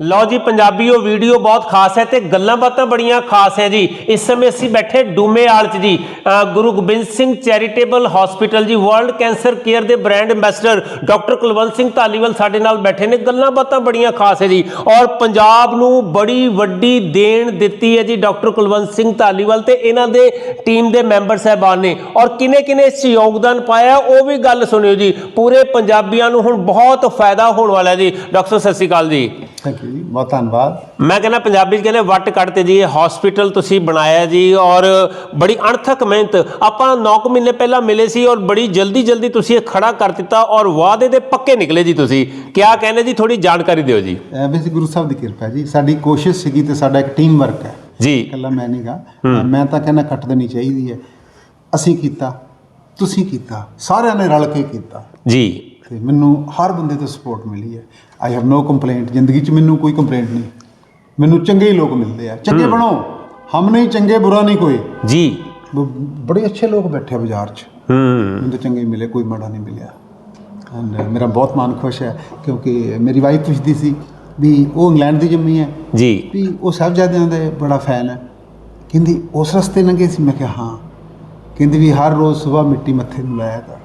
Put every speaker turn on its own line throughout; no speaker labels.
ਲਓ ਜੀ, ਪੰਜਾਬੀਓ, ਵੀਡੀਓ ਬਹੁਤ ਖਾਸ ਹੈ ਤੇ ਗੱਲਾਂ ਬਾਤਾਂ ਬੜੀਆਂ ਖਾਸ ਹੈ ਜੀ। ਇਸ ਸਮੇਂ ਅਸੀਂ ਬੈਠੇ ਡੂਮੇਆਲ ਚ ਜੀ। Guru Gobind Singh charitable hospital ji, world cancer care ਦੇ brand ambassador doctor Kulwant Singh Dhaliwal ਸਾਡੇ ਨਾਲ ਬੈਠੇ ਨੇ। ਗੱਲਾਂ ਬਾਤਾਂ ਬੜੀਆਂ ਖਾਸ ਹੈ ਜੀ। ਔਰ ਪੰਜਾਬ ਨੂੰ ਬੜੀ ਵੱਡੀ ਦੇਣ ਦਿੱਤੀ ਹੈ ਜੀ ਡਾਕਟਰ ਕੁਲਵੰਤ ਸਿੰਘ ਧਾਲੀਵਾਲ ਤੇ ਇਹਨਾਂ ਦੇ ਟੀਮ ਦੇ ਮੈਂਬਰ ਸਹਿਬਾਨ ਨੇ। ਔਰ ਕਿਨੇ ਕਿਨੇ ਇਸ 'ਚ ਯੋਗਦਾਨ ਪਾਇਆ, ਉਹ ਵੀ ਗੱਲ ਸੁਣਿਓ ਜੀ। ਪੂਰੇ ਪੰਜਾਬੀਆਂ ਨੂੰ ਹੁਣ ਬਹੁਤ ਫਾਇਦਾ ਹੋਣ ਵਾਲਾ ਜੀ। ਡਾਕਟਰ ਸਤਿ ਸ਼੍ਰੀ ਅਕਾਲ ਜੀ।
ਥੈਂਕ ਯੂ ਜੀ ਬਹੁਤ ਧੰਨਵਾਦ।
ਮੈਂ ਕਹਿੰਦਾ ਪੰਜਾਬੀ ਚ ਕਹਿੰਦੇ ਵੱਟ ਕੱਢਤੇ ਜੀ ਇਹ ਹਸਪੀਟਲ ਤੁਸੀਂ ਬਣਾਇਆ ਜੀ ਔਰ ਬੜੀ ਅਣਥਕ ਮਿਹਨਤ। ਆਪਾਂ 9 ਮਹੀਨੇ ਪਹਿਲਾਂ ਮਿਲੇ ਸੀ ਔਰ ਬੜੀ ਜਲਦੀ ਜਲਦੀ ਤੁਸੀਂ ਇਹ ਖੜਾ ਕਰ ਦਿੱਤਾ ਔਰ ਵਾਅਦੇ ਦੇ ਪੱਕੇ ਨਿਕਲੇ ਜੀ ਤੁਸੀਂ। ਕਿਆ ਕਹਿੰਦੇ ਜੀ ਥੋੜੀ ਜਾਣਕਾਰੀ ਦਿਓ ਜੀ।
ਵੈਸੇ ਗੁਰੂ ਸਾਹਿਬ ਦੀ ਕਿਰਪਾ ਜੀ। ਸਾਡੀ ਕੋਸ਼ਿਸ਼ ਸੀਗੀ ਤੇ ਸਾਡਾ ਇੱਕ ਟੀਮ ਵਰਕ ਹੈ।
ਜੀ।
ਇਕੱਲਾ ਮੈਂ ਨਹੀਂਗਾ ਮੈਂ ਤਾਂ ਕਹਿੰਦਾ ਕੱਟ ਦੇਣੀ ਚਾਹੀਦੀ ਹੈ। ਅਸੀਂ ਕੀਤਾ ਤੁਸੀਂ ਕੀਤਾ ਸਾਰਿਆਂ ਨੇ ਰਲ ਕੇ ਕੀਤਾ।
ਜੀ।
ਤੇ ਮੈਨੂੰ ਹਰ ਬੰਦੇ ਤੋਂ ਸਪੋਰਟ ਮਿਲੀ ਹੈ। ਆਈ ਹੈਵ ਨੋ ਕੰਪਲੇਂਟ ਜ਼ਿੰਦਗੀ 'ਚ ਮੈਨੂੰ ਕੋਈ ਕੰਪਲੇਂਟ ਨਹੀਂ। ਮੈਨੂੰ ਚੰਗੇ ਹੀ ਲੋਕ ਮਿਲਦੇ ਆ। ਚੰਗੇ ਬਣੋ। ਹਮ ਨਹੀਂ ਚੰਗੇ ਬੁਰਾ ਨਹੀਂ ਕੋਈ।
ਜੀ।
ਬੜੇ ਅੱਛੇ ਲੋਕ ਬੈਠੇ ਬਾਜ਼ਾਰ 'ਚ।
ਹੂੰ।
ਮੈਨੂੰ ਤਾਂ ਚੰਗੇ ਹੀ ਮਿਲੇ ਕੋਈ ਮਾੜਾ ਨਹੀਂ ਮਿਲਿਆ। ਐਂਡ ਮੇਰਾ ਬਹੁਤ ਮਨ ਖੁਸ਼ ਹੈ ਕਿਉਂਕਿ ਮੇਰੀ ਵਾਈਫ ਪੁੱਛਦੀ ਸੀ ਵੀ ਉਹ ਇੰਗਲੈਂਡ ਦੀ ਜੰਮੀ ਹੈ।
ਜੀ।
ਵੀ ਉਹ ਸਾਹਿਬਜ਼ਾਦਿਆਂ ਦੇ ਬੜਾ ਫੈਨ ਹੈ। ਕਹਿੰਦੀ ਉਸ ਰਸਤੇ ਲੰਘੇ ਸੀ? ਮੈਂ ਕਿਹਾ ਹਾਂ। ਕਹਿੰਦੀ ਵੀ ਹਰ ਰੋਜ਼ ਸਵੇਰ ਮਿੱਟੀ ਮੱਥੇ ਨੂੰ ਲਾਇਆ ਕਰ।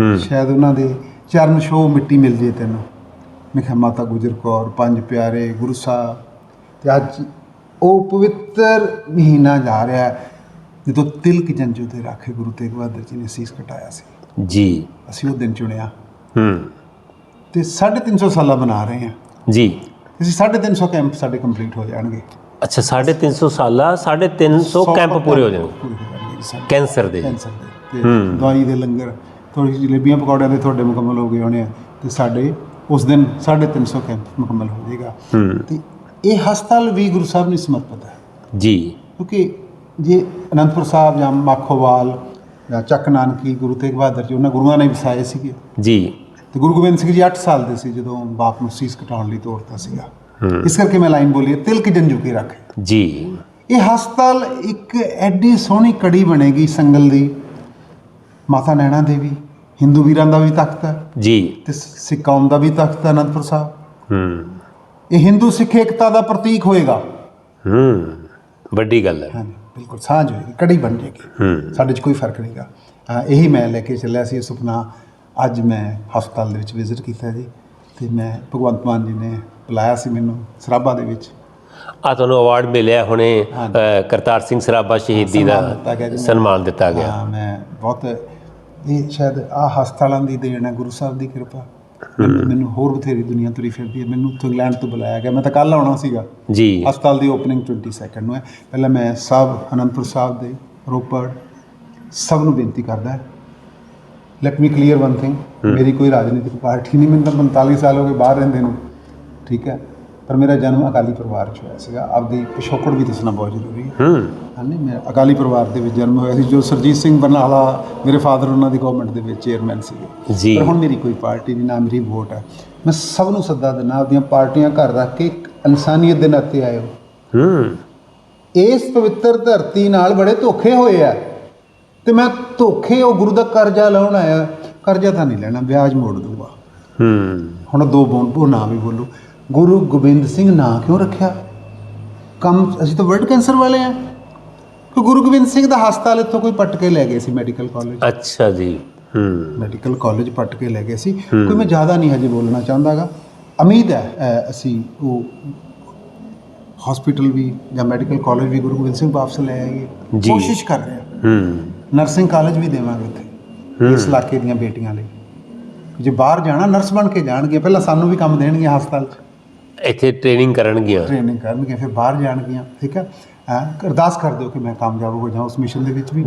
ਹੂੰ।
ਸ਼ਾਇਦ ਉਹਨਾਂ ਦੇ ਚਰਨ ਛੋਹ ਮਿੱਟੀ ਮਿਲ ਜੇ ਤੈਨੂੰ। ਮੈਂ ਕਿਹਾ ਮਾਤਾ ਗੁਜਰ ਕੌਰ ਪੰਜ ਪਿਆਰੇ ਗੁਰੂ ਸਾਹਿਬ ਤੇ ਅੱਜ ਉਹ ਪਵਿੱਤਰ ਮਹੀਨਾ ਜਾ ਰਿਹਾ ਹੈ ਜਦੋਂ ਤਿਲਕ ਜੰਜੂ ਤੇ ਰਾਖੇ ਗੁਰੂ ਤੇਗ ਬਹਾਦਰ ਜੀ ਨੇ ਸੀਸ ਕਟਾਇਆ ਸੀ।
ਜੀ।
ਅਸੀਂ ਉਹ ਦਿਨ ਚੁਣਿਆ।
ਹੂੰ।
ਤੇ 350 ਸਾਲਾ ਬਣਾ ਰਹੇ ਹਾਂ।
ਜੀ।
ਅਸੀਂ 350 ਕੈਂਪ ਸਾਡੇ ਕੰਪਲੀਟ ਹੋ ਜਾਣਗੇ।
ਅੱਛਾ 350 ਸਾਲਾ 350 ਕੈਂਪ ਪੂਰੇ ਹੋ ਜਾਣਗੇ।
ਹੋ
ਕੈਂਸਰ ਦੇ।
ਕੈਂਸਰ ਦੇ। ਦਵਾਈ ਦੇ ਲੰਗਰ। ਥੋੜੀ ਜਲੇਬੀਆਂ ਪਕੌੜਿਆਂ ਦੇ ਤੁਹਾਡੇ ਮੁਕੰਮਲ ਹੋ ਗਏ ਹੋਣੇ ਆ ਤੇ ਸਾਡੇ ਉਸ ਦਿਨ 350 ਕੈਂਪ ਮੁਕੰਮਲ ਹੋ ਜਾਏਗਾ। ਤੇ ਇਹ ਹਸਪਤਾਲ ਵੀ ਗੁਰੂ ਸਾਹਿਬ ਨੂੰ ਸਮਰਪਿਤ ਹੈ।
ਜੀ।
ਕਿਉਂਕਿ ਜੇ ਅਨੰਦਪੁਰ ਸਾਹਿਬ ਜਾਂ ਮਾਖੋਵਾਲ ਜਾਂ ਚੱਕ ਨਾਨਕੀ ਗੁਰੂ ਤੇਗ ਬਹਾਦਰ ਜੀ ਉਹਨਾਂ ਗੁਰੂਆਂ ਨੇ ਵਸਾਏ ਸੀਗੇ।
ਜੀ।
ਤੇ ਗੁਰੂ ਗੋਬਿੰਦ ਸਿੰਘ ਜੀ 8 ਸਾਲ ਦੇ ਸੀ ਜਦੋਂ ਬਾਪ ਨੂੰ ਸੀਸ ਕਟਾਉਣ ਲਈ ਤੋਰਤਾ ਸੀਗਾ। ਇਸ ਕਰਕੇ ਮੈਂ ਲਾਈਨ ਬੋਲੀ ਤਿਲਕ ਜੰਜੂ ਕੀ ਰੱਖ।
ਜੀ।
ਇਹ ਹਸਪਤਾਲ ਇੱਕ ਐਡੀ ਸੋਹਣੀ ਕੜੀ ਬਣੇਗੀ ਸੰਗਲ ਦੀ। ਮਾਤਾ ਨੈਣਾ ਦੇਵੀ ਹਿੰਦੂ ਵੀਰਾਂ ਦਾ ਵੀ ਤਖਤ ਹੈ
ਜੀ।
ਤੇ ਸਿੱਖ ਕੌਮ ਦਾ ਵੀ ਤਖਤ ਹੈ ਅਨੰਦਪੁਰ ਸਾਹਿਬ।
ਹੂੰ।
ਇਹ ਹਿੰਦੂ ਸਿੱਖ ਏਕਤਾ ਦਾ ਪ੍ਰਤੀਕ ਹੋਏਗਾ।
ਹੂੰ ਵੱਡੀ ਗੱਲ ਹੈ।
ਹਾਂਜੀ ਬਿਲਕੁਲ ਸਾਂਝ ਹੋਏਗੀ ਕੜੀ ਬਣ ਜਾਏਗੀ।
ਹੂੰ।
ਸਾਡੇ 'ਚ ਕੋਈ ਫ਼ਰਕ ਨਹੀਂਗਾ। ਇਹੀ ਮੈਂ ਲੈ ਕੇ ਚੱਲਿਆ ਸੀ ਇਹ ਸੁਪਨਾ। ਅੱਜ ਮੈਂ ਹਸਪਤਾਲ ਦੇ ਵਿੱਚ ਵਿਜ਼ਿਟ ਕੀਤਾ ਜੀ ਤੇ ਮੈਂ ਭਗਵੰਤ ਮਾਨ ਜੀ ਨੇ ਬੁਲਾਇਆ ਸੀ ਮੈਨੂੰ ਸਰਾਭਾ ਦੇ ਵਿੱਚ।
ਆ ਤੁਹਾਨੂੰ ਅਵਾਰਡ ਮਿਲਿਆ ਹੁਣੇ ਕਰਤਾਰ ਸਿੰਘ ਸਰਾਭਾ ਸ਼ਹੀਦੀ ਦਾ। ਸਨਮਾਨ ਦਿੱਤਾ ਗਿਆ।
ਹਾਂ ਮੈਂ ਬਹੁਤ ਇਹ ਸ਼ਾਇਦ ਆ ਹਸਪਤਾਲਾਂ ਦੀ ਦੇਣ ਹੈ ਗੁਰੂ ਸਾਹਿਬ ਦੀ ਕਿਰਪਾ। ਮੈਨੂੰ ਹੋਰ ਬਥੇਰੀ ਦੁਨੀਆ ਤੁਰੀ ਫਿਰਦੀ ਹੈ। ਮੈਨੂੰ ਉੱਥੋਂ ਇੰਗਲੈਂਡ ਤੋਂ ਬੁਲਾਇਆ ਗਿਆ। ਮੈਂ ਤਾਂ ਕੱਲ ਆਉਣਾ ਸੀਗਾ।
ਜੀ।
ਹਸਪਤਾਲ ਦੀ ਓਪਨਿੰਗ 22 ਨੂੰ ਹੈ। ਪਹਿਲਾਂ ਮੈਂ ਸਭ ਅਨੰਦਪੁਰ ਸਾਹਿਬ ਦੇ ਰੋਪੜ ਸਭ ਨੂੰ ਬੇਨਤੀ ਕਰਦਾ let me clear one thing ਮੇਰੀ ਕੋਈ ਰਾਜਨੀਤਿਕ ਪਾਰਟੀ ਨਹੀਂ। ਮੈਨੂੰ ਤਾਂ 45 ਸਾਲ ਹੋ ਗਏ ਬਾਹਰ ਰਹਿੰਦੇ ਨੂੰ। ਠੀਕ ਹੈ। ਪਰ ਮੇਰਾ ਜਨਮ ਅਕਾਲੀ ਪਰਿਵਾਰ 'ਚ ਹੋਇਆ ਸੀਗਾ। ਆਪਦੀ ਪਿਛੋਕੜ ਵੀ ਦੱਸਣਾ ਬਹੁਤ ਜ਼ਰੂਰੀ ਹੈ।
ਹੂੰ।
ਹਾਂਜੀ ਮੈਂ ਅਕਾਲੀ ਪਰਿਵਾਰ ਦੇ ਵਿੱਚ ਜਨਮ ਹੋਇਆ ਸੀ ਜੋ ਸਰਜੀਤ ਸਿੰਘ ਬਰਨਾਲਾ ਮੇਰੇ ਫਾਦਰ ਉਹਨਾਂ ਦੀ ਗਵਰਨਮੈਂਟ ਦੇ ਵਿੱਚ ਚੇਅਰਮੈਨ ਸੀਗੇ।
ਜੀ।
ਪਰ ਹੁਣ ਮੇਰੀ ਕੋਈ ਪਾਰਟੀ ਨਹੀਂ ਨਾ ਮੇਰੀ ਵੋਟ ਹੈ। ਮੈਂ ਸਭ ਨੂੰ ਸੱਦਾ ਦਿੰਦਾ ਆਪਦੀਆਂ ਪਾਰਟੀਆਂ ਘਰ ਰੱਖ ਕੇ ਇੱਕ ਇਨਸਾਨੀਅਤ ਦੇ ਨਾਤੇ ਆਇਓ
ਹੂੰ।
ਇਸ ਪਵਿੱਤਰ ਧਰਤੀ ਨਾਲ ਬੜੇ ਧੋਖੇ ਹੋਏ ਆ। ਤੇ ਮੈਂ ਧੋਖੇ ਉਹ ਗੁਰੂ ਦਾ ਕਰਜ਼ਾ ਲਾਉਣ ਆਇਆ। ਕਰਜ਼ਾ ਤਾਂ ਨਹੀਂ ਲੈਣਾ ਵਿਆਜ ਮੋੜ ਦੂੰਗਾ
ਹੂੰ।
ਹੁਣ ਦੋ ਬੋਲ ਉਹ ਨਾ ਵੀ ਬੋਲੋ। ਗੁਰੂ ਗੋਬਿੰਦ ਸਿੰਘ ਨਾਂ ਕਿਉਂ ਰੱਖਿਆ? ਕੰਮ ਅਸੀਂ ਤਾਂ ਵਰਲਡ ਕੈਂਸਰ ਵਾਲੇ ਆ। ਕਿ ਗੁਰੂ ਗੋਬਿੰਦ ਸਿੰਘ ਦਾ ਹਸਪਤਾਲ ਇੱਥੋਂ ਕੋਈ ਪੱਟ ਕੇ ਲੈ ਗਏ ਸੀ ਮੈਡੀਕਲ ਕਾਲਜ
ਅੱਛਾ ਜੀ ਹੂੰ।
ਮੈਡੀਕਲ ਕਾਲਜ ਪੱਟ ਕੇ ਲੈ ਗਏ ਸੀ। ਕੋਈ ਮੈਂ ਜ਼ਿਆਦਾ ਨਹੀਂ ਹਜੇ ਬੋਲਣਾ ਚਾਹੁੰਦਾਗਾ। ਉਮੀਦ ਹੈ ਅਸੀਂ ਉਹ ਹਸਪੀਟਲ ਵੀ ਜਾਂ ਮੈਡੀਕਲ ਕਾਲਜ ਵੀ ਗੁਰੂ ਗੋਬਿੰਦ ਸਿੰਘ ਵਾਪਸ ਲੈ ਆਏਗੇ
ਜੀ।
ਕੋਸ਼ਿਸ਼ ਕਰ ਰਹੇ ਹਾਂ।
ਹੂੰ।
ਨਰਸਿੰਗ ਕਾਲਜ ਵੀ ਦੇਵਾਂਗੇ ਉੱਥੇ ਇਸ ਇਲਾਕੇ ਦੀਆਂ ਬੇਟੀਆਂ ਲਈ। ਜੇ ਬਾਹਰ ਜਾਣਾ ਨਰਸ ਬਣ ਕੇ ਜਾਣਗੀਆਂ ਪਹਿਲਾਂ ਸਾਨੂੰ ਵੀ ਕੰਮ ਦੇਣਗੀਆਂ ਹਸਪਤਾਲ 'ਚ।
ਇੱਥੇ ਟ੍ਰੇਨਿੰਗ ਕਰਨਗੀਆਂ।
ਟ੍ਰੇਨਿੰਗ ਕਰਨਗੀਆਂ ਫਿਰ ਬਾਹਰ ਜਾਣਗੀਆਂ ਠੀਕ ਹੈ? ਅਰਦਾਸ ਕਰ ਦਿਓ ਕਿ ਮੈਂ ਕਾਮਯਾਬ ਹੋ ਜਾਵਾਂ ਉਸ ਮਿਸ਼ਨ ਦੇ ਵਿੱਚ ਵੀ।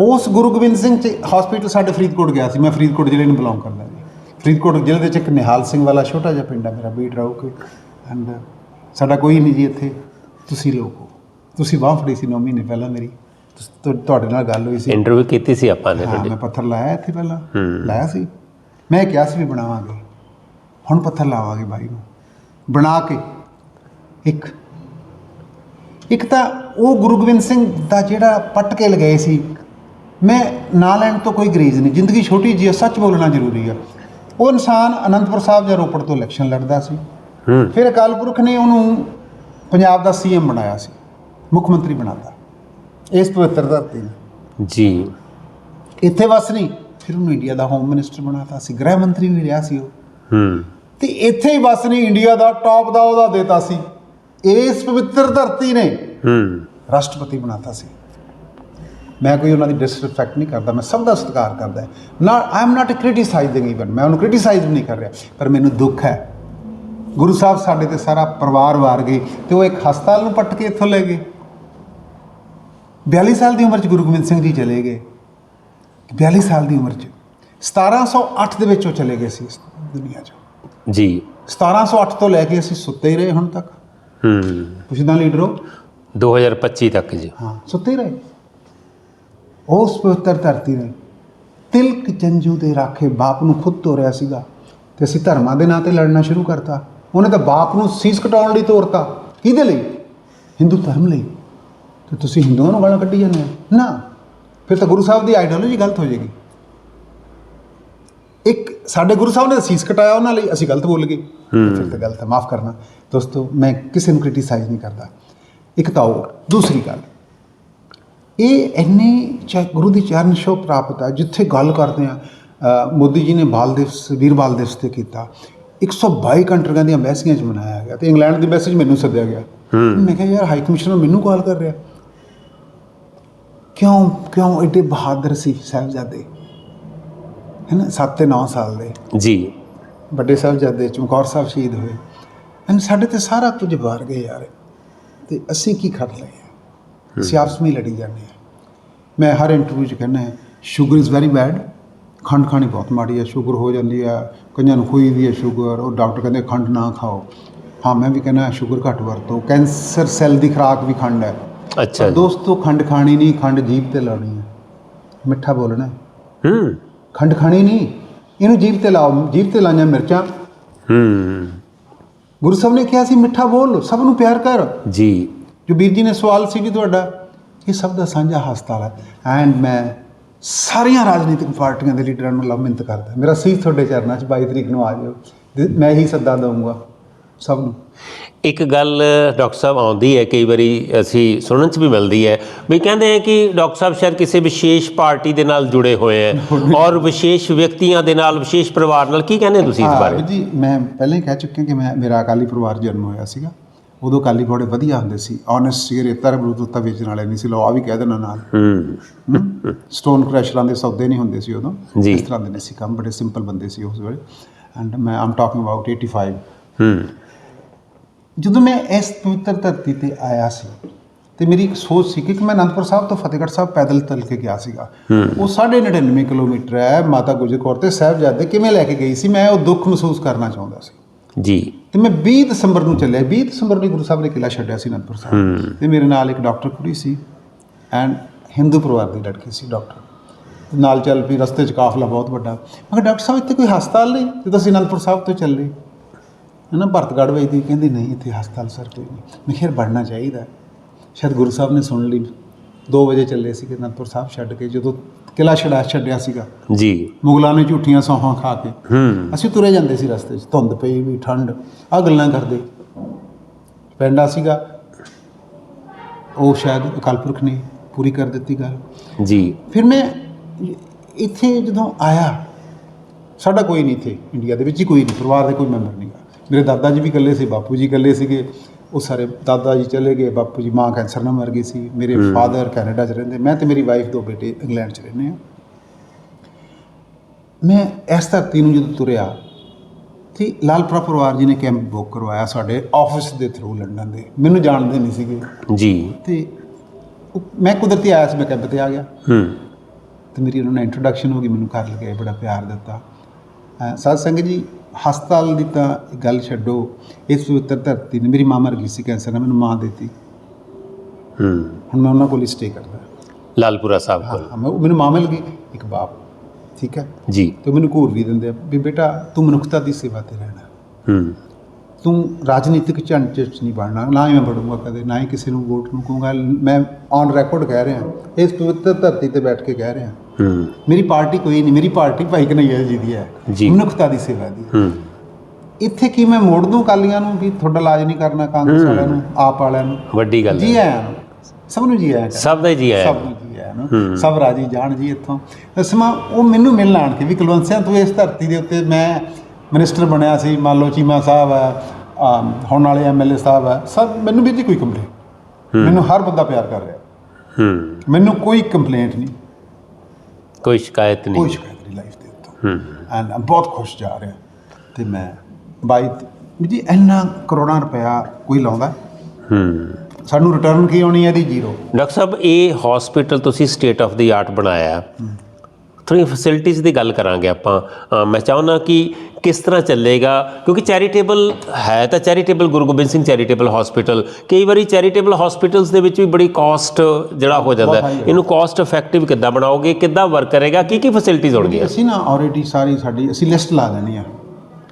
ਉਸ ਗੁਰੂ ਗੋਬਿੰਦ ਸਿੰਘ ਚ ਹਸਪੀਟਲ ਸਾਡੇ ਫਰੀਦਕੋਟ ਗਿਆ ਸੀ ਮੈਂ ਫਰੀਦਕੋਟ ਜ਼ਿਲ੍ਹੇ ਨੂੰ ਬਿਲੋਂਗ ਕਰਦਾ ਜੀ ਫਰੀਦਕੋਟ ਜ਼ਿਲ੍ਹੇ ਦੇ ਵਿੱਚ ਇੱਕ ਨਿਹਾਲ ਸਿੰਘ ਵਾਲਾ ਛੋਟਾ ਜਿਹਾ ਪਿੰਡ ਹੈ ਮੇਰਾ ਬੀਟ ਰਾਉ ਕੇ ਐਂਡ ਸਾਡਾ ਕੋਈ ਨਹੀਂ ਜੀ ਇੱਥੇ। ਤੁਸੀਂ ਲੋਕ ਹੋ। ਤੁਸੀਂ ਬਾਂਹ ਫੜੀ ਸੀ 9 ਮਹੀਨੇ ਪਹਿਲਾਂ ਮੇਰੀ। ਤੁਹਾਡੇ ਨਾਲ ਗੱਲ ਹੋਈ ਸੀ।
ਇੰਟਰਵਿਊ ਕੀਤੀ ਸੀ ਆਪਾਂ ਨੇ ਤੁਹਾਡੀ।
ਮੈਂ ਪੱਥਰ ਲਾਇਆ ਇੱਥੇ ਪਹਿਲਾਂ। ਲਾਇਆ ਸੀ। ਮੈਂ ਕਿਹਾ ਸੀ ਵੀ ਬਣਾਵਾਂਗੇ। ਹੁਣ ਪੱਥਰ ਲਾਵਾਂਗੇ ਬਾਈ ਨੂੰ। ਬਣਾ ਕੇ ਇੱਕ। ਇੱਕ ਤਾਂ ਉਹ ਗੁਰੂ ਗੋਬਿੰਦ ਸਿੰਘ ਦਾ ਜਿਹੜਾ ਪੱਟ ਕੇ ਲਗਾਏ ਸੀ ਮੈਂ ਨਾਂ ਲੈਣ ਤੋਂ ਕੋਈ ਗਰੇਜ਼ ਨਹੀਂ। ਜ਼ਿੰਦਗੀ ਛੋਟੀ ਜਿਹੀ ਹੈ ਸੱਚ ਬੋਲਣਾ ਜ਼ਰੂਰੀ ਹੈ ਉਹ ਇਨਸਾਨ ਅਨੰਦਪੁਰ ਸਾਹਿਬ ਜਾਂ ਰੋਪੜ ਤੋਂ ਇਲੈਕਸ਼ਨ ਲੜਦਾ ਸੀ।
ਹੂੰ।
ਫਿਰ ਅਕਾਲ ਪੁਰਖ ਨੇ ਉਹਨੂੰ ਪੰਜਾਬ ਦਾ ਸੀਐਮ ਬਣਾਇਆ ਸੀ ਮੁੱਖ ਮੰਤਰੀ ਬਣਾਤਾ। ਇਸ ਪਵਿੱਤਰ ਧਰਤੀ ਨੇ।
ਜੀ।
ਇੱਥੇ ਵਸ ਨਹੀਂ ਫਿਰ ਉਹਨੂੰ ਇੰਡੀਆ ਦਾ ਹੋਮ ਮਿਨਿਸਟਰ ਬਣਾਤਾ ਸੀ। ਗ੍ਰਹਿ ਮੰਤਰੀ ਵੀ ਰਿਹਾ ਸੀ ਉਹ।
ਹੂੰ।
ਤੇ ਇੱਥੇ ਹੀ ਬਸ ਨਹੀਂ ਇੰਡੀਆ ਦਾ ਟੌਪ ਦਾ ਉਹਦਾ ਦੇਤਾ ਸੀ। ਇਸ ਪਵਿੱਤਰ ਧਰਤੀ ਨੇ
ਹੂੰ।
ਰਾਸ਼ਟਰਪਤੀ ਬਣਾਤਾ ਸੀ। ਮੈਂ ਕੋਈ ਉਹਨਾਂ ਦੀ ਡਿਸਰੈਸਪੈਕਟ ਨਹੀਂ ਕਰਦਾ ਮੈਂ ਸਭ ਦਾ ਸਤਿਕਾਰ ਕਰਦਾ ਨਾ ਆਈ ਐਮ ਨਾਟ ਕ੍ਰਿਟਿਸਾਈਜ਼ਿੰਗ ਇਵਨ ਮੈਂ ਉਹਨੂੰ ਕ੍ਰਿਟਿਸਾਈਜ਼ ਵੀ ਨਹੀਂ ਕਰ ਰਿਹਾ ਪਰ ਮੈਨੂੰ ਦੁੱਖ ਹੈ। ਗੁਰੂ ਸਾਹਿਬ ਸਾਡੇ ਤੇ ਸਾਰਾ ਪਰਿਵਾਰ ਵਾਰ ਗਏ ਤੇ ਉਹ ਇੱਕ ਹਸਪਤਾਲ ਨੂੰ ਪੱਟ ਕੇ ਇੱਥੋਂ ਲੈ ਗਏ। 42 ਸਾਲ ਦੀ ਉਮਰ 'ਚ ਗੁਰੂ ਗੋਬਿੰਦ ਸਿੰਘ ਜੀ ਚਲੇ ਗਏ। 42 ਸਾਲ ਦੀ ਉਮਰ 'ਚ 1708 ਦੇ ਵਿੱਚ ਉਹ ਚਲੇ ਗਏ ਸੀ ਇਸ ਦੁਨੀਆ 'ਚ।
ਜੀ।
1708 ਤੋਂ ਲੈ ਕੇ ਅਸੀਂ ਸੁੱਤੇ ਹੀ ਰਹੇ ਹੁਣ ਤੱਕ।
ਹੂੰ।
ਪੁੱਛਦਾ ਲੀਡਰੋ
2025 ਤੱਕ ਜੀ।
ਹਾਂ ਸੁੱਤੇ ਹੀ ਰਹੇ। ਉਸ ਪਵਿੱਤਰ ਧਰਤੀ ਨੇ ਤਿਲਕ ਜੰਜੂ ਦੇ ਰਾਖੇ ਬਾਪ ਨੂੰ ਖੁਦ ਤੋਰਿਆ ਸੀਗਾ ਤੇ ਅਸੀਂ ਧਰਮਾਂ ਦੇ ਨਾਂ ਤੇ ਲੜਨਾ ਸ਼ੁਰੂ ਕਰਤਾ। ਉਹਨੇ ਤਾਂ ਬਾਪ ਨੂੰ ਸੀਸ ਕਟਾਉਣ ਲਈ ਤੋਰਤਾ। ਕਿਹਦੇ ਲਈ? ਹਿੰਦੂ ਧਰਮ ਲਈ। ਤੇ ਤੁਸੀਂ ਹਿੰਦੂਆਂ ਨੂੰ ਗਾਲਾਂ ਕੱਢੀ ਜਾਂਦੇ ਹੋ। ਨਾ। ਫਿਰ ਤਾਂ ਗੁਰੂ ਸਾਹਿਬ ਦੀ ਆਈਡੀਓਲੋਜੀ ਗਲਤ ਹੋ ਜਾਏਗੀ। ਇੱਕ ਸਾਡੇ ਗੁਰੂ ਸਾਹਿਬ ਨੇ ਸੀਸ ਕਟਾਇਆ ਉਹਨਾਂ ਲਈ ਅਸੀਂ ਗਲਤ ਬੋਲ ਗਏ। ਫਿਰ ਤਾਂ ਗਲਤ ਹੈ ਮਾਫ ਕਰਨਾ। ਦੋਸਤੋ ਮੈਂ ਕਿਸੇ ਨੂੰ ਕ੍ਰਿਟਿਸਾਈਜ਼ ਨਹੀਂ ਕਰਦਾ। ਇੱਕ ਤਾਂ ਉਹ ਦੂਸਰੀ ਗੱਲ ਇਹ ਇੰਨੀ ਚਾ ਗੁਰੂ ਦੀ ਚਰਨ ਛੋਹ ਪ੍ਰਾਪਤ ਹੈ ਜਿੱਥੇ ਗੱਲ ਕਰਦੇ ਆ ਮੋਦੀ ਜੀ ਨੇ ਬਾਲ ਦਿਵਸ ਵੀਰ ਬਾਲ ਦਿਵਸ ਤੇ ਕੀਤਾ। 122 ਕੰਟਰੀਆਂ ਦੀਆਂ ਐਮਬੈਸੀਆਂ 'ਚ ਮਨਾਇਆ ਗਿਆ ਤੇ ਇੰਗਲੈਂਡ ਦੀ ਐਮਬੈਸੀ 'ਚ ਮੈਨੂੰ ਸੱਦਿਆ ਗਿਆ। ਮੈਂ ਕਿਹਾ ਯਾਰ ਹਾਈ ਕਮਿਸ਼ਨਰ ਮੈਨੂੰ ਕਾਲ ਕਰ ਰਿਹਾ। ਕਿਉਂ ਕਿਉਂ ਐਡੇ ਬਹਾਦਰ ਸੀ ਸਾਹਿਬਜ਼ਾਦੇ? ਹੈ ਨਾ 7 ਤੇ 9 ਸਾਲ ਦੇ।
ਜੀ।
ਵੱਡੇ ਸਾਹਿਬਜ਼ਾਦੇ ਚਮਕੌਰ ਸਾਹਿਬ ਸ਼ਹੀਦ ਹੋਏ। ਐਨ ਸਾਡੇ ਤੇ ਸਾਰਾ ਕੁਝ ਵਾਰ ਗਏ ਯਾਰ। ਤੇ ਅਸੀਂ ਕੀ ਕਰ ਲਏ? ਅਸੀਂ ਆਪਸ ਵਿੱਚ ਲੜੀ ਜਾਂਦੇ ਹਾਂ ਮੈਂ ਹਰ ਇੰਟਰਵਿਊ 'ਚ ਕਹਿੰਦਾ ਹਾਂ ਸ਼ੂਗਰ ਇਜ਼ ਵੈਰੀ ਬੈਡ ਖੰਡ ਖਾਣੀ ਬਹੁਤ ਮਾੜੀ ਹੈ ਸ਼ੂਗਰ ਹੋ ਜਾਂਦੀ ਹੈ ਕਈਆਂ ਨੂੰ ਹੋਈ ਵੀ ਹੈ ਸ਼ੂਗਰ ਉਹ ਡਾਕਟਰ ਕਹਿੰਦੇ ਖੰਡ ਨਾ ਖਾਓ। ਹਾਂ ਮੈਂ ਵੀ ਕਹਿੰਦਾ ਸ਼ੂਗਰ ਘੱਟ ਵਰਤੋ। ਕੈਂਸਰ ਸੈੱਲ ਦੀ ਖੁਰਾਕ ਵੀ ਖੰਡ ਹੈ।
ਅੱਛਾ
ਦੋਸਤੋ ਖੰਡ ਖਾਣੀ ਨਹੀਂ ਖੰਡ ਜੀਭ ਤੇ ਲਾਉਣੀ ਹੈ। ਮਿੱਠਾ ਬੋਲਣਾ ਹੈ। ਖੰਡ ਖਾਣੀ ਨਹੀਂ। ਇਹਨੂੰ ਜੀਭ ਤੇ ਲਾਓ ਜੀਭ ਤੇ ਲਾਈਆਂ ਮਿਰਚਾਂ।
ਹੂੰ।
ਗੁਰੂ ਸਾਹਿਬ ਨੇ ਕਿਹਾ ਸੀ ਮਿੱਠਾ ਬੋਲ ਸਭ ਨੂੰ ਪਿਆਰ ਕਰ।
ਜੀ।
ਜੋ ਵੀਰ ਜੀ ਨੇ ਸਵਾਲ ਸੀ ਜੀ ਤੁਹਾਡਾ ਇਹ ਸਭ ਦਾ ਸਾਂਝਾ ਹਸਪਤਾਲ ਹੈ। ਐਂਡ ਮੈਂ ਸਾਰੀਆਂ ਰਾਜਨੀਤਿਕ ਪਾਰਟੀਆਂ ਦੇ ਲੀਡਰਾਂ ਨੂੰ ਲਵ ਮਿੰਤ ਕਰਦਾ। ਮੇਰਾ ਸੀਸ ਤੁਹਾਡੇ ਚਰਨਾਂ 'ਚ 22 ਤਰੀਕ ਨੂੰ ਆ ਜਾਓ ਮੈਂ ਹੀ ਸੱਦਾ ਦਊਂਗਾ ਸਭ ਨੂੰ।
ਇੱਕ ਗੱਲ ਡਾਕਟਰ ਸਾਹਿਬ ਆਉਂਦੀ ਹੈ ਕਈ ਵਾਰੀ ਅਸੀਂ ਸੁਣਨ ਚ ਵੀ ਮਿਲਦੀ ਹੈ ਵੀ ਕਹਿੰਦੇ ਹੈ ਕਿ ਡਾਕਟਰ ਸਾਹਿਬ ਸ਼ਾਇਦ ਕਿਸੇ ਵਿਸ਼ੇਸ਼ ਪਾਰਟੀ ਦੇ ਨਾਲ ਜੁੜੇ ਹੋਏ ਹੈ ਔਰ ਵਿਸ਼ੇਸ਼ ਵਿਅਕਤੀਆਂ ਦੇ ਨਾਲ ਵਿਸ਼ੇਸ਼ ਪਰਿਵਾਰ ਨਾਲ ਕੀ ਕਹਿੰਦੇ ਤੁਸੀਂ ਇਸ ਬਾਰੇ?
ਜੀ ਮੈਂ ਪਹਿਲਾਂ ਹੀ ਕਹਿ ਚੁੱਕਿਆ ਕਿ ਮੈਂ ਮੇਰਾ ਅਕਾਲੀ ਪਰਿਵਾਰ ਜਨਮ ਹੋਇਆ ਸੀਗਾ। ਉਦੋਂ ਅਕਾਲੀ ਬੜੇ ਵਧੀਆ ਹੁੰਦੇ ਸੀ। ਓਨੈਸਟ ਸੀ ਰੇਤਾ ਰਬਰੂਦ ਉੱਤਾ ਵੇਚਣ ਵਾਲੇ ਨਹੀਂ ਸੀ ਲੋ ਆ ਵੀ ਕਹਿ ਦੇਣਾ ਨਾਲ।
ਹੂੰ।
ਸਟੋਨ ਕ੍ਰੈਸ਼ਰਾਂ ਦੇ ਸੌਦੇ ਨਹੀਂ ਹੁੰਦੇ ਸੀ ਉਦੋਂ। ਇਸ ਤਰ੍ਹਾਂ ਦੇ ਨਹੀਂ ਸੀ ਕੰਮ ਬੜੇ ਸਿੰਪਲ ਬੰਦੇ ਸੀ ਉਸ ਵੇਲੇ। ਐਂਡ ਮੈਂ ਆਮ ਟਾਕਿੰਗ ਅਬਾਊਟ 85
ਹੂੰ।
ਜਦੋਂ ਮੈਂ ਇਸ ਪਵਿੱਤਰ ਧਰਤੀ ਤੇ ਆਇਆ ਸੀ ਤੇ ਮੇਰੀ ਇੱਕ ਸੋਚ ਸੀ ਕਿ ਮੈਂ ਅਨੰਦਪੁਰ ਸਾਹਿਬ ਤੋਂ ਫਤਿਹਗੜ੍ਹ ਸਾਹਿਬ ਪੈਦਲ ਚੱਲ ਕੇ ਗਿਆ ਸੀਗਾ। ਉਹ 99 ਕਿਲੋਮੀਟਰ ਹੈ ਮਾਤਾ ਗੁਜਰ ਕੌਰ ਤੇ ਸਾਹਿਬਜ਼ਾਦੇ ਕਿਵੇਂ ਲੈ ਕੇ ਗਈ ਸੀ ਮੈਂ ਉਹ ਦੁੱਖ ਮਹਿਸੂਸ ਕਰਨਾ ਚਾਹੁੰਦਾ ਸੀ।
ਜੀ।
ਤੇ ਮੈਂ 20 ਦਸੰਬਰ ਨੂੰ ਚੱਲਿਆ 20 ਦਸੰਬਰ ਨੂੰ ਗੁਰੂ ਸਾਹਿਬ ਨੇ ਕਿਲਾ ਛੱਡਿਆ ਸੀ ਅਨੰਦਪੁਰ ਸਾਹਿਬ। ਤੇ ਮੇਰੇ ਨਾਲ ਇੱਕ ਡਾਕਟਰ ਕੁੜੀ ਸੀ ਐਂਡ ਹਿੰਦੂ ਪਰਿਵਾਰ ਦੀ ਲੜਕੀ ਸੀ ਡਾਕਟਰ। ਨਾਲ ਚੱਲ ਪਈ ਰਸਤੇ 'ਚ ਕਾਫਲਾ ਬਹੁਤ ਵੱਡਾ। ਮੈਂ ਕਿਹਾ ਡਾਕਟਰ ਸਾਹਿਬ ਇੱਥੇ ਕੋਈ ਹਸਪਤਾਲ ਨਹੀਂ ਜਦੋਂ ਅਸੀਂ ਅਨੰਦਪੁਰ ਸਾਹਿਬ ਤੋਂ ਚੱਲੇ। ਹੈ ਨਾ ਭਰਤਗੜ੍ਹ ਵੇਚਦੀ ਕਹਿੰਦੀ ਨਹੀਂ ਇੱਥੇ ਹਸਪਤਾਲ ਸਰ ਕੋਈ ਨਹੀਂ। ਮੈਂ ਖੈਰ ਬਣਨਾ ਚਾਹੀਦਾ ਸ਼ਾਇਦ ਗੁਰੂ ਸਾਹਿਬ ਨੇ ਸੁਣ ਲਈ। 2 ਵਜੇ ਚੱਲੇ ਸੀ ਅਨੰਦਪੁਰ ਸਾਹਿਬ ਛੱਡ ਕੇ ਜਦੋਂ ਕਿਲਾ ਛੜਾ ਛੱਡਿਆ ਸੀਗਾ।
ਜੀ।
ਮੁਗਲਾਂ ਨੇ ਝੂਠੀਆਂ ਸੌਹਾਂ ਖਾ ਕੇ।
ਹੂੰ।
ਅਸੀਂ ਤੁਰੇ ਜਾਂਦੇ ਸੀ ਰਸਤੇ 'ਚ ਧੁੰਦ ਪਈ ਵੀ ਠੰਡ। ਆ ਗੱਲਾਂ ਕਰਦੇ। ਪੈਂਡਾ ਸੀਗਾ। ਉਹ ਸ਼ਾਇਦ ਅਕਾਲ ਪੁਰਖ ਨੇ ਪੂਰੀ ਕਰ ਦਿੱਤੀ ਗੱਲ।
ਜੀ।
ਫਿਰ ਮੈਂ ਇੱਥੇ ਜਦੋਂ ਆਇਆ ਸਾਡਾ ਕੋਈ ਨਹੀਂ ਇੱਥੇ ਇੰਡੀਆ ਦੇ ਵਿੱਚ ਹੀ ਕੋਈ ਨਹੀਂ ਪਰਿਵਾਰ ਦੇ ਕੋਈ ਮੈਂਬਰ ਨਹੀਂਗਾ ਮੇਰੇ ਦਾਦਾ ਜੀ ਵੀ ਇਕੱਲੇ ਸੀ ਬਾਪੂ ਜੀ ਇਕੱਲੇ ਸੀਗੇ। ਉਹ ਸਾਰੇ ਦਾਦਾ ਜੀ ਚਲੇ ਗਏ ਬਾਪੂ ਜੀ ਮਾਂ ਕੈਂਸਰ ਨਾਲ ਮਰ ਗਈ ਸੀ। ਮੇਰੇ ਫਾਦਰ ਕੈਨੇਡਾ 'ਚ ਰਹਿੰਦੇ। ਮੈਂ ਤੇ ਮੇਰੀ ਵਾਈਫ ਦੋ ਬੇਟੇ ਇੰਗਲੈਂਡ 'ਚ ਰਹਿੰਦੇ ਆ ਮੈਂ ਇਸ ਧਰਤੀ ਨੂੰ ਜਦੋਂ ਤੁਰਿਆ ਤੇ ਲਾਲਪੁਰਾ ਪਰਿਵਾਰ ਜੀ ਨੇ ਕੈਂਪ ਬੁੱਕ ਕਰਵਾਇਆ ਸਾਡੇ ਆਫਿਸ ਦੇ ਥਰੂ ਲੰਡਨ ਦੇ। ਮੈਨੂੰ ਜਾਣਦੇ ਨਹੀਂ ਸੀਗੇ।
ਜੀ।
ਤੇ ਮੈਂ ਕੁਦਰਤੀ ਆਇਆ ਸੀ ਮੈਂ ਕੈਂਪ ਤੇ ਆ ਗਿਆ।
ਹੂੰ।
ਤੇ ਮੇਰੀ ਉਹਨਾਂ ਨਾਲ ਇੰਟਰੋਡਕਸ਼ਨ ਹੋ ਗਈ ਮੈਨੂੰ ਘਰ ਲਗੇ ਬੜਾ ਪਿਆਰ ਦਿੱਤਾ। ਸਾਧ ਸੰਗਤ ਜੀ ਹਸਪਤਾਲ ਦੀ ਤਾਂ ਗੱਲ ਛੱਡੋ ਇਸ ਪਵਿੱਤਰ ਧਰਤੀ ਨੇ ਮੇਰੀ ਮਾਂ ਮਰ ਗਈ ਸੀ ਕੈਂਸਰ ਨਾਲ ਮੈਨੂੰ ਮਾਂ ਦਿੱਤੀ।
ਹੂੰ।
ਹੁਣ ਮੈਂ ਉਹਨਾਂ ਕੋਲ ਹੀ ਸਟੇ ਕਰਦਾ।
ਲਾਲਪੁਰਾ ਸਾਹਿਬ ਕੋਲ।
ਹਾਂ ਮੈਂ- ਮੈਨੂੰ ਮਾਂ ਮਿਲ ਗਈ ਇੱਕ ਬਾਪ ਠੀਕ ਹੈ?
ਜੀ।
ਤੇ ਮੈਨੂੰ ਘੂਰ ਵੀ ਦਿੰਦੇ ਆ ਵੀ ਬੇਟਾ ਤੂੰ ਮਨੁੱਖਤਾ ਦੀ ਸੇਵਾ ਤੇ ਰਹਿਣਾ।
ਹੂੰ।
ਤੂੰ ਰਾਜਨੀਤਿਕ ਝੰਡੇ 'ਚ ਨਹੀਂ ਬਣਨਾ ਨਾ ਹੀ ਮੈਂ ਬੜੂੰਗਾ ਕਦੇ ਨਾ ਹੀ ਕਿਸੇ ਨੂੰ ਵੋਟ ਨੂੰ ਕਹੂੰਗਾ। ਮੈਂ ਔਨ ਰਿਕਾਰਡ ਕਹਿ ਰਿਹਾ ਇਸ ਪਵਿੱਤਰ ਧਰਤੀ ਤੇ ਬੈਠ ਕੇ ਕਹਿ ਰਿਹਾ।
ਹੂੰ।
ਮੇਰੀ ਪਾਰਟੀ ਕੋਈ ਨਹੀਂ ਮੇਰੀ ਪਾਰਟੀ ਭਾਈ ਕਨਈਆ ਜੀ ਦੀ ਹੈ। ਮਨੁੱਖਤਾ ਦੀ ਸੇਵਾ ਦੀ।
ਹੂੰ।
ਇੱਥੇ ਕੀ ਮੈਂ ਮੋੜ ਦੂੰ ਕਾਲੀਆਂ ਨੂੰ ਵੀ ਤੁਹਾਡਾ ਇਲਾਜ ਨਹੀਂ ਕਰਨਾ ਕਾਂਗਰਸ ਵਾਲਿਆਂ ਨੂੰ ਆਪ ਵਾਲਿਆਂ ਨੂੰ?
ਵੱਡੀ ਗੱਲ
ਜੀ ਆਇਆਂ ਸਭ ਨੂੰ ਜੀ ਆਇਆਂ
ਸਭ ਦਾ ਜੀ ਆਇਆ
ਸਭ ਨੂੰ। ਜੀ ਆਇਆਂ ਨੂੰ। ਸਭ ਰਾਜੀ ਜਾਣ ਜੀ ਇੱਥੋਂ। ਅਸਮਾ ਉਹ ਮੈਨੂੰ ਮਿਲਣ ਆਣ ਕੇ ਵੀ ਕੁਲਵੰਤ ਸਿੰਘ ਤੂੰ ਇਸ ਧਰਤੀ ਦੇ ਉੱਤੇ ਮੈਂ ਮਿਨਿਸਟਰ ਬਣਿਆ ਸੀ ਮੰਨ ਲਓ ਚੀਮਾ ਸਾਹਿਬ ਆਮ, ਹੁਣ ਵਾਲੇ ਐਮਐਲਏ ਸਾਹਿਬ ਹੈ ਸਭ ਮੈਨੂੰ ਵੀ ਜੀ ਕੋਈ ਕੰਪਲੇਂਟ ਮੈਨੂੰ ਹਰ ਬੰਦਾ ਪਿਆਰ ਕਰ ਰਿਹਾ।
ਹੂੰ।
ਮੈਨੂੰ ਕੋਈ ਕੰਪਲੇਂਟ ਨਹੀਂ।
ਕੋਈ ਸ਼ਿਕਾਇਤ
ਕੋਈ
ਨਹੀਂ
ਸ਼ਿਕਾਇਤ ਨਹੀਂ ਲਾਈਫ ਦੇ ਉੱਤੋਂ।
ਹੂੰ
ਐਂਡ ਬਹੁਤ ਖੁਸ਼ ਜਾ ਰਿਹਾ। ਤੇ ਮੈਂ ਬਾਈ ਜੀ ਇੰਨਾ ਕਰੋੜਾਂ ਰੁਪਇਆ ਕੋਈ ਲਾਉਂਦਾ।
ਹੂੰ।
ਸਾਨੂੰ ਰਿਟਰਨ ਕੀ ਆਉਣੀ ਹੈ ਇਹਦੀ? ਜ਼ੀਰੋ
ਡਾਕਟਰ ਸਾਹਿਬ ਇਹ ਹਸਪੀਟਲ ਤੁਸੀਂ ਸਟੇਟ ਆਫ ਦੀ ਆਰਟ ਬਣਾਇਆ। ਥੋੜੀ ਫੈਸਿਲਿਟੀਜ਼ ਦੀ ਗੱਲ ਕਰਾਂਗੇ ਆਪਾਂ। ਮੈਂ ਚਾਹੁੰਦਾ ਕਿ ਕਿਸ ਤਰ੍ਹਾਂ ਚੱਲੇਗਾ ਕਿਉਂਕਿ ਚੈਰੀਟੇਬਲ ਹੈ ਤਾਂ charitable Guru Gobind Singh charitable hospital ਕਈ ਵਾਰੀ ਚੈਰੀਟੇਬਲ ਹਸਪੀਟਲਸ ਦੇ ਵਿੱਚ ਵੀ ਬੜੀ ਕਾਸਟ ਜਿਹੜਾ ਹੋ ਜਾਂਦਾ ਇਹਨੂੰ ਕਾਸਟ ਇਫੈਕਟਿਵ ਕਿੱਦਾਂ ਬਣਾਓਗੇ ਕਿੱਦਾਂ ਵਰਕ ਕਰੇਗਾ ਕੀ ਕੀ ਫੈਸਿਲਿਟੀਜ਼ ਹੋਣਗੀਆਂ?
ਅਸੀਂ ਨਾ ਆਲਰੇਡੀ ਸਾਰੀ ਸਾਡੀ ਅਸੀਂ ਲਿਸਟ ਲਾ ਦੇਣੀ ਆ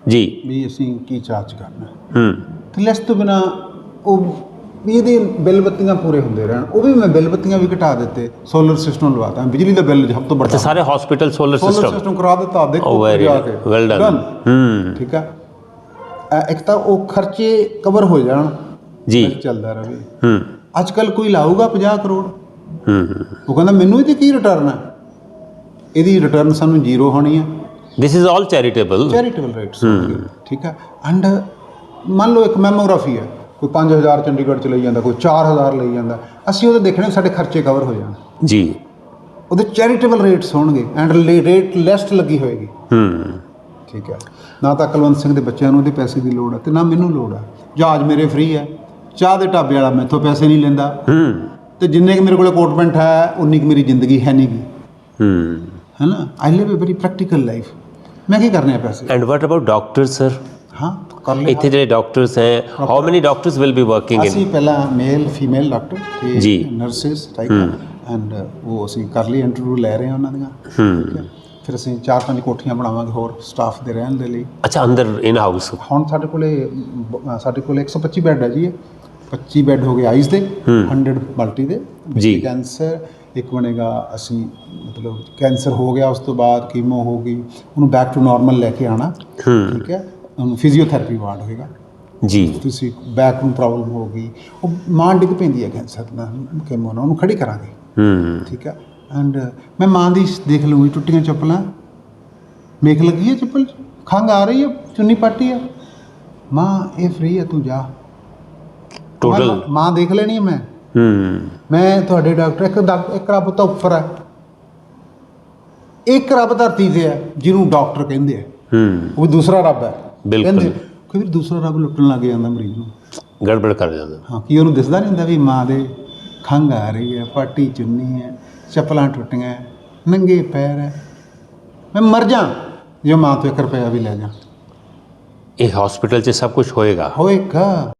ਜੀ।
ਵੀ ਅਸੀਂ ਕੀ ਚਾਰਜ ਕਰਨਾ।
ਹੂੰ।
ਤੇ ਲਿਸਟ ਤੋਂ ਬਿਨਾ ਉਹ ਵੀ ਇਹਦੇ ਬਿੱਲ ਬੱਤੀਆਂ ਪੂਰੇ ਹੁੰਦੇ ਰਹਿਣ ਉਹ ਵੀ ਮੈਂ ਬਿੱਲ ਬੱਤੀਆਂ ਵੀ ਘਟਾ ਦਿੱਤੇ ਸੋਲਰ ਸਿਸਟਮ ਲਵਾਤਾ ਬਿਜਲੀ ਦਾ ਬਿੱਲ ਸਭ ਤੋਂ
ਤੇ
ਵੱਡਾ।
ਸਾਰੇ hospital solar
solar
system
system ਕਰਾ ਦਿੱਤਾ ਦੇਖੋ
Oh, very
ਜਾ. ਕੇ।
done.
Done.
ਹੂੰ।
ਠੀਕ ਆ? ਇੱਕ ਤਾਂ ਉਹ ਖਰਚੇ ਕਵਰ ਹੋ ਜਾਣ।
ਜੀ।
ਚੱਲਦਾ ਰਵੇ।
ਹੂੰ।
ਅੱਜ ਕੱਲ ਕੋਈ ਲਾਊਗਾ 50 ਕਰੋੜ?
ਹੂੰ।
ਉਹ ਕਹਿੰਦਾ ਮੈਨੂੰ ਇਹਦੀ ਕੀ ਰਿਟਰਨ ਹੈ ਇਹਦੀ ਰਿਟਰਨ ਸਾਨੂੰ ਜ਼ੀਰੋ ਹੋਣੀ ਹੈ
this is all charitable
charitable rates ਠੀਕ ਹੈ ਐਂਡ ਮੰਨ ਲਓ ਇੱਕ ਮੈਮੋਗ੍ਰਾਫੀ ਹੈ ਕੋਈ 5000 ਚੰਡੀਗੜ੍ਹ ਚ ਲਈ ਜਾਂਦਾ ਕੋਈ 4000 ਲਈ ਜਾਂਦਾ ਅਸੀਂ ਉਹਦੇ ਦੇਖਣੇ ਸਾਡੇ ਖਰਚੇ ਕਵਰ ਹੋ ਜਾਣ।
ਜੀ।
ਉਹਦੇ ਚੈਰੀਟੇਬਲ ਰੇਟਸ ਹੋਣਗੇ ਐਂਡ ਰੇਟ ਲਿਸਟ ਲੱਗੀ ਹੋਏਗੀ।
ਹੂੰ।
ਠੀਕ ਹੈ। ਨਾ ਤਾਂ ਕੁਲਵੰਤ ਸਿੰਘ ਦੇ ਬੱਚਿਆਂ ਨੂੰ ਉਹਦੇ ਪੈਸੇ ਦੀ ਲੋੜ ਹੈ ਤੇ ਨਾ ਮੈਨੂੰ ਲੋੜ ਹੈ ਜਹਾਜ਼ ਮੇਰੇ ਫ੍ਰੀ ਹੈ ਚਾਹ ਦੇ ਢਾਬੇ ਵਾਲਾ ਮੈਥੋਂ ਪੈਸੇ ਨਹੀਂ ਲੈਂਦਾ।
ਹੂੰ।
ਤੇ ਜਿੰਨੇ ਕਿ ਮੇਰੇ ਕੋਲੇ ਕੋਟਮੈਂਟ ਹੈ ਉਨੀ ਕਿ ਮੇਰੀ ਜ਼ਿੰਦਗੀ ਹੈ ਨਹੀਂ ਗੀ।
ਹੂੰ।
ਹੈ ਨਾ I live a very practical life ਮੈਂ ਕੀ ਕਰਨੇ ਆ ਪੈਸੇ?
And what about doctor sir
ਲੈ
ਇੱਥੇ ਜਿਹੜੇ ਡਾਕਟਰਸ ਹੈ how many doctors will be working
ਅਸੀਂ ਪਹਿਲਾਂ ਮੇਲ ਫੀਮੇਲ ਡਾਕਟਰ ਤੇ
ਜੀ।
ਨਰਸਿਸ ਰਾਈਟ ਐਂਡ ਉਹ ਅਸੀਂ ਕਰ ਲਈ ਇੰਟਰਵਿਊ ਲੈ ਰਹੇ ਹਾਂ ਉਹਨਾਂ ਦੀਆਂ। ਠੀਕ ਹੈ। ਫਿਰ ਅਸੀਂ ਚਾਰ ਪੰਜ ਕੋਠੀਆਂ ਬਣਾਵਾਂਗੇ ਹੋਰ ਸਟਾਫ ਦੇ ਰਹਿਣ ਦੇ ਲਈ।
ਅੱਛਾ ਅੰਦਰ ਇਨ ਹਾਊਸ
ਹੁਣ ਸਾਡੇ ਕੋਲੇ ਬ- ਸਾਡੇ ਕੋਲੇ 125 ਬੈੱਡ ਹੈ ਜੀ ਇਹ। 25 ਬੈੱਡ ਹੋ ਗਏ ਆਈਜ਼ ਦੇ 100 ਮਲਟੀ ਦੇ।
ਜੀ।
ਕੈਂਸਰ ਇੱਕ ਬਣੇਗਾ ਅਸੀਂ ਮਤਲਬ ਕੈਂਸਰ ਹੋ ਗਿਆ ਉਸ ਤੋਂ ਬਾਅਦ ਕੀਮੋ ਹੋ ਗਈ। ਉਹਨੂੰ ਬੈਕ ਟੂ ਨਾਰਮਲ ਲੈ ਕੇ ਆਣਾ ਠੀਕ ਹੈ। ਫਿਜ਼ੀਓਥੈਰੇਪੀ ਵਾਰਡ ਹੋਏਗਾ।
ਜੀ।
ਤੁਸੀਂ ਬੈਕ ਨੂੰ ਪ੍ਰੋਬਲਮ ਹੋ ਗਈ। ਉਹ ਮਾਂ ਡਿੱਗ ਪੈਂਦੀ ਹੈ ਕੈਂਸਰ ਨਾਲ ਕੀਮੋ ਨਾਲ ਉਹਨੂੰ ਖੜੀ ਕਰਾਂਗੇ।
ਹੂੰ।
ਠੀਕ ਹੈ। ਐਂਡ ਮੈਂ ਮਾਂ ਦੀ ਦੇਖ ਲੂੰਗੀ ਟੁੱਟੀਆਂ ਚੱਪਲਾਂ। ਮੇਖ ਲੱਗੀ ਹੈ ਚੱਪਲ? ਖੰਘ ਆ ਰਹੀ ਹੈ? ਚੁੰਨੀ ਪਾਟੀ ਹੈ? ਮਾਂ ਇਹ ਫ੍ਰੀ ਹੈ ਤੂੰ ਜਾ।
ਟੋਟਲ
ਮਾਂ- ਦੇਖ ਲੈਣੀ ਹੈ ਮੈਂ?
ਹੂੰ।
ਮੈਂ ਤੁਹਾਡੇ ਡਾਕਟਰ ਇੱਕ ਇੱਕ ਰੱਬ ਤਾਂ ਉੱਪਰ ਹੈ। ਇੱਕ ਰੱਬ ਧਰਤੀ ਤੇ ਹੈ ਜਿਹਨੂੰ ਡਾਕਟਰ ਕਹਿੰਦੇ ਆ।
ਹੂੰ।
ਉਹ ਦੂਸਰਾ ਰੱਬ ਹੈ।
ਬਿਲਕੁਲ।
ਕਹਿੰਦੇ ਕਈ ਵਾਰ ਦੂਸਰਾ ਰੱਬ ਲੁੱਟਣ ਲੱਗ ਜਾਂਦਾ ਮਰੀਜ਼ ਨੂੰ।
ਗੜਬੜ ਕਰ ਜਾਂਦਾ।
ਹਾਂ ਕੀ ਉਹਨੂੰ ਦਿਸਦਾ ਨਹੀਂ ਹੁੰਦਾ ਵੀ ਮਾਂ ਦੇ ਖੰਘ ਆ ਰਹੀ ਹੈ ਪਾਟੀ ਚੁੰਨੀ ਹੈ ਚੱਪਲਾਂ ਟੁੱਟੀਆਂ ਨੰਗੇ ਪੈਰ ਹੈ। ਮੈਂ ਮਰ ਜਾ ਜੇ ਮਾਂ ਤੋਂ 1 ਰੁਪਇਆ ਵੀ ਲੈ ਜਾ।
ਇਹ ਹਸਪੀਟਲ 'ਚ ਸਭ ਕੁਝ ਹੋਏਗਾ।
ਹੋਏਗਾ।